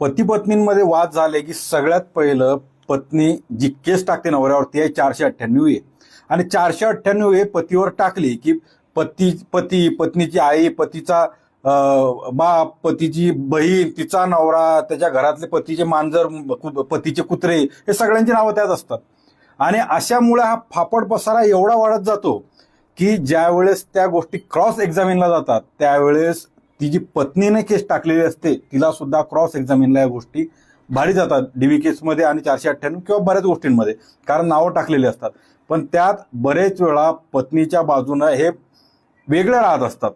पती पत्नींमध्ये वाद झाले की सगळ्यात पहिलं पत्नी जी केस टाकते नवऱ्यावरती आहे चारशे अठ्ठ्याण्णव ए. आणि चारशे अठ्ठ्याण्णव ए पतीवर टाकली की पती पती पत्नीची आई पतीचा बाप पतीची बहीण तिचा नवरा त्याच्या घरातले पतीचे मांजर कु- पतीचे कुत्रे हे सगळ्यांची नावं त्यात असतात. आणि अशामुळे हा फापड पसारा एवढा वाढत जातो की ज्यावेळेस त्या गोष्टी क्रॉस एक्झामिनला जातात त्यावेळेस ती जी पत्नीने केस टाकलेली असते तिला सुद्धा क्रॉस एक्झामिनला या गोष्टी. भारी जातात डीव्ही केसमध्ये आणि चारशे अठ्ठ्याण्णव किंवा बऱ्याच गोष्टींमध्ये. कारण नावं टाकलेली असतात. पण त्यात बरेच वेळा पत्नीच्या बाजूनं हे वेगळे राहत असतात.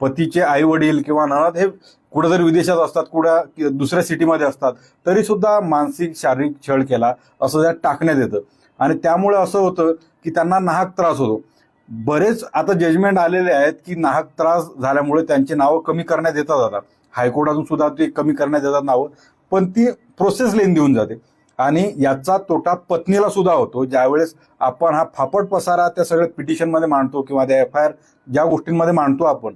पतीचे आई वडील किंवा नणद हे कुठेतरी विदेशात असतात कुठं दुसऱ्या सिटीमध्ये असतात तरी सुद्धा मानसिक शारीरिक छळ केला असं त्यात टाकण्यात येतं. आणि त्यामुळे असं होतं की त्यांना नाहक त्रास होतो. बरेच आता जजमेंट आलेले आहेत की नाहक त्रास झाल्यामुळे त्यांची नावं कमी करण्यात येतात आता. हायकोर्टातून सुद्धा ते कमी करण्यात येतात नावं. पण ती प्रोसेस लेन देऊन जाते. आणि याचा तोटा पत्नीला सुद्धा होतो. ज्यावेळेस आपण हा फापट पसारा त्या सगळ्या पिटिशनमध्ये मांडतो किंवा त्या एफ आय आर ज्या गोष्टींमध्ये मांडतो आपण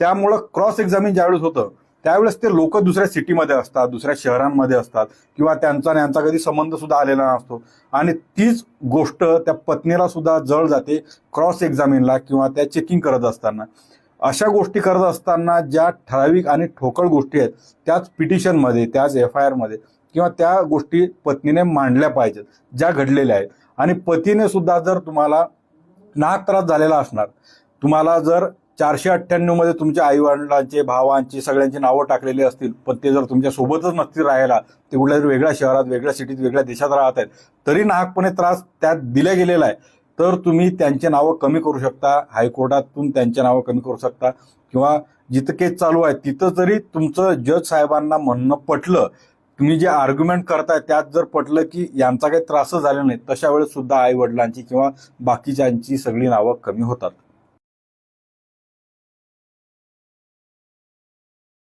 त्यामुळं क्रॉस एक्झामिन ज्यावेळेस होतं त्यावेळेस ते लोक दुसऱ्या सिटीमध्ये असतात दुसऱ्या शहरांमध्ये असतात किंवा त्यांचा यांचा कधी संबंध सुद्धा आलेला नसतो. आणि तीच गोष्ट त्या पत्नीला सुद्धा जळ जाते क्रॉस एक्झामिनला किंवा त्या चेकिंग करत असताना. अशा गोष्टी करत असताना ज्या ठराविक आणि ठोकळ गोष्टी आहेत त्याच पिटिशनमध्ये त्याच एफ आय आरमध्ये किंवा त्या गोष्टी पत्नीने मांडल्या पाहिजेत ज्या घडलेल्या आहेत. आणि पतीने सुद्धा जर तुम्हाला नाहक त्रास झालेला असणार तुम्हाला जर चारशे अठ्ठ्याण्णवमध्ये तुमच्या आई वडिलांचे भावांची सगळ्यांची नावं टाकलेली असतील पण ते जर तुमच्या सोबतच नसतील राहायला ते कुठल्या तरी वेगळ्या शहरात वेगळ्या सिटीत वेगळ्या देशात राहत आहेत तरी नाहकपणे त्रास त्यात दिला गेलेला आहे. तर तुम्ही त्यांचे नावं कमी करू शकता हायकोर्टातून त्यांचे नावं कमी करू शकता किंवा जिथं केस चालू आहे तिथं जरी तुमचं जज साहेबांना म्हणणं पटलं तुम्ही जे आर्ग्युमेंट करताय त्यात जर पटलं की यांचा काही त्रासच झाला नाही तशा वेळेस सुद्धा आई वडिलांची किंवा बाकीच्यांची सगळी नावं कमी होतात.